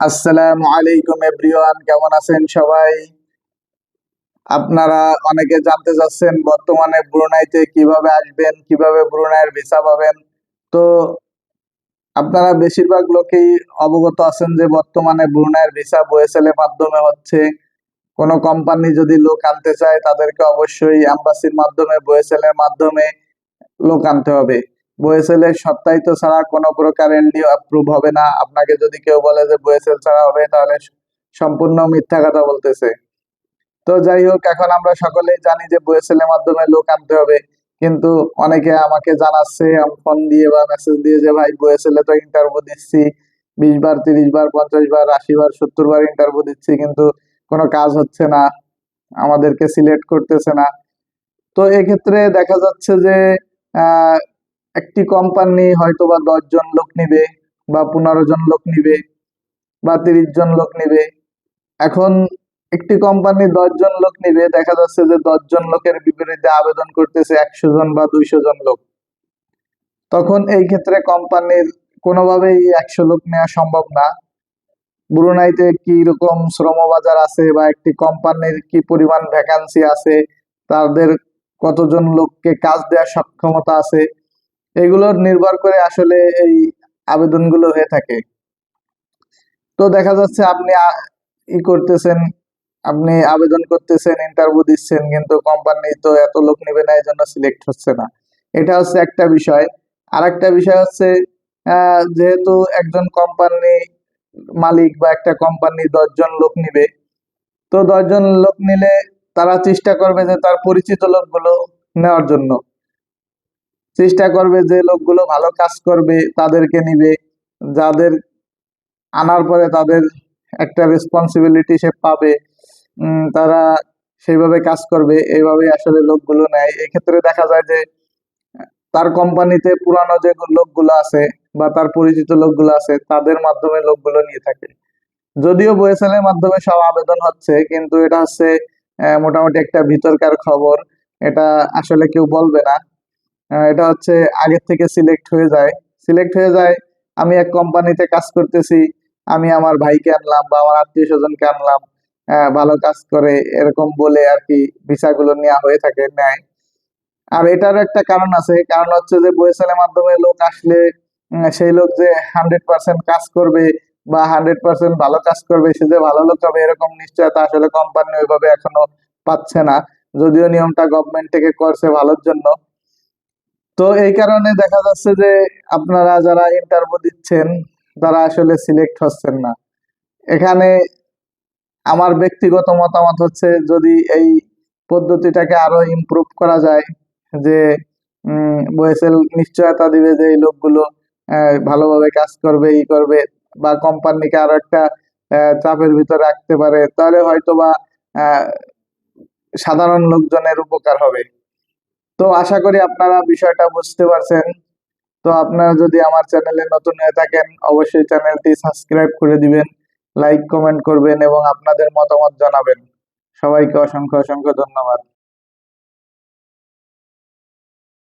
আসসালামু আলাইকুম এভরিওয়ান, কেমন আছেন সবাই? আপনারা অনেকে জানতে চাচ্ছেন বর্তমানে ব্রুনাইতে কীভাবে আসবেন, কীভাবে ব্রুনাইয়ের ভিসা পাবেন। তো আপনারা বেশিরভাগ লোকেই অবগত আছেন যে বর্তমানে ব্রুনাইয়ের ভিসা বয়েসেলের মাধ্যমে হচ্ছে। কোনো কোম্পানি যদি লোক আনতে চায়, তাদেরকে অবশ্যই অ্যাম্বাসির মাধ্যমে বয়েসেলের মাধ্যমে লোক আনতে হবে। বয়েসেলের সত্যায়িত ছাড়া কোনো প্রকার এলডিও অ্যাপ্রুভ হবে না। আপনাকে যদি কেউ বলে যে বয়েসেল ছাড়া হবে, তাহলে সম্পূর্ণ মিথ্যা কথা বলতেছে। তো যাই হোক, এখন আমরা সকলেই জানি যে বয়েসেলের মাধ্যমে লোক আনতে হবে। কিন্তু অনেকে আমাকে জানাচ্ছে ফোন দিয়ে বা মেসেজ দিয়ে যে, ভাই, বয়েসেলে তো ইন্টারভিউ দিচ্ছি। বিশ বার, তিরিশ বার, পঞ্চাশ বার, আশি বার, সত্তর বার ইন্টারভিউ দিচ্ছি, কিন্তু কোনো কাজ হচ্ছে না। আমাদেরকে সিলেক্ট করতেছে না। তো এক্ষেত্রে দেখা যাচ্ছে যে একটি কোম্পানি হয়তো বা দশ জন লোক নিবে বা পনেরো জন লোক নিবে বা তিরিশ জন লোক নিবে। এখন একটি কোম্পানি দশ জন লোক নিবে, দেখা যাচ্ছে যে দশ জন লোকের বিপরীতে আবেদন করতেছে একশো জন বা দুইশো জন লোক। তখন এই ক্ষেত্রে কোম্পানির কোনোভাবেই একশো লোক নেওয়া সম্ভব না। ব্রুনাইতে কি রকম শ্রমবাজার আছে বা একটি কোম্পানির কি পরিমাণ ভ্যাকান্সি আছে, তাদের কতজন লোককে কাজ দেওয়ার সক্ষমতা আছে এগুলোর নির্ভর করে আসলে এই আবেদনগুলো হয়ে থাকে। তো দেখা যাচ্ছে আপনি ই করতেছেন, আপনি আবেদন করতেছেন ইন্টারভিউ দিচ্ছেন, কিন্তু কোম্পানি তো এত লোক নেবে না এই জন্য সিলেক্ট হচ্ছে না। এটা হচ্ছে একটা বিষয়। আর একটা বিষয় হচ্ছে যেহেতু একজন কোম্পানি মালিক বা একটা কোম্পানি দশজন লোক নিবে, তো দশজন লোক নিলে তারা চেষ্টা করবে যে তার পরিচিত লোকগুলো নেওয়ার জন্য। চেষ্টা করবে যে লোকগুলো ভালো কাজ করবে, তাদেরকে নিবে। যাদের আনার পরে তাদের একটা রেসপন্সিবিলিটি সে পাবে। তারা সেইভাবে কাজ করবে এইভাবে আসলে লোকগুলো নেয়। এক্ষেত্রে দেখা যায় যে, তার কোম্পানিতে পুরানো যে লোকগুলো আছে বা তার পরিচিত লোকগুলো আছে, তাদের মাধ্যমে লোকগুলো নিয়ে থাকে। যদিও বয়েসেলের মাধ্যমে সব আবেদন হচ্ছে, কিন্তু এটা হচ্ছে মোটামুটি একটা ভিতরকার খবর। এটা আসলে কেউ বলবে না। এটা হচ্ছে আগের থেকে সিলেক্ট হয়ে যায়। সিলেক্ট হয়ে যায়, আমি এক কোম্পানিতে কাজ করতেছি, আমি আমার ভাইকে আনলাম বা আমার আত্মীয় স্বজনকে আনলাম ভালো কাজ করে, এরকম বলে আর কি ভিসাগুলো নেওয়া হয়ে থাকে, নেয়। আর এটার একটা কারণ আছে কারণ হচ্ছে যে বয়েসেলের মাধ্যমে লোক আসলে সেই লোক যে হান্ড্রেড পার্সেন্ট কাজ করবে বা হান্ড্রেড পার্সেন্ট ভালো কাজ করবে, সে যে ভালো লোক হবে, এরকম নিশ্চয়তা আসলে কোম্পানি ওইভাবে এখনও পাচ্ছে না। যদিও নিয়মটা গভর্নমেন্ট থেকে করছে ভালোর জন্য তো এই কারণে দেখা যাচ্ছে যে আপনারা যারা ইন্টারভিউ দিচ্ছেন, তারা আসলে সিলেক্ট হচ্ছেন না। এখানে আমার ব্যক্তিগত মতামত হচ্ছে যদি এই পদ্ধতিটাকে আরও ইমপ্রুভ করা যায়, যে বয়েসেল নিশ্চয়তা দিবে যে, এই লোকগুলো ভালোভাবে কাজ করবে, ই করবে, বা কোম্পানিকে আরও একটা চাপের ভিতরে রাখতে পারে, তাহলে হয়তো বা সাধারণ লোকজনের উপকার হবে। তো আশা করি আপনারা বিষয়টা বুঝতে পারছেন। তো আপনারা যদি আমার চ্যানেলে নতুন হয়ে থাকেন, অবশ্যই চ্যানেলটি সাবস্ক্রাইব করে দিবেন, লাইক, কমেন্ট করবেন এবং আপনাদের মতামত জানাবেন। সবাইকে অসংখ্য অসংখ্য ধন্যবাদ।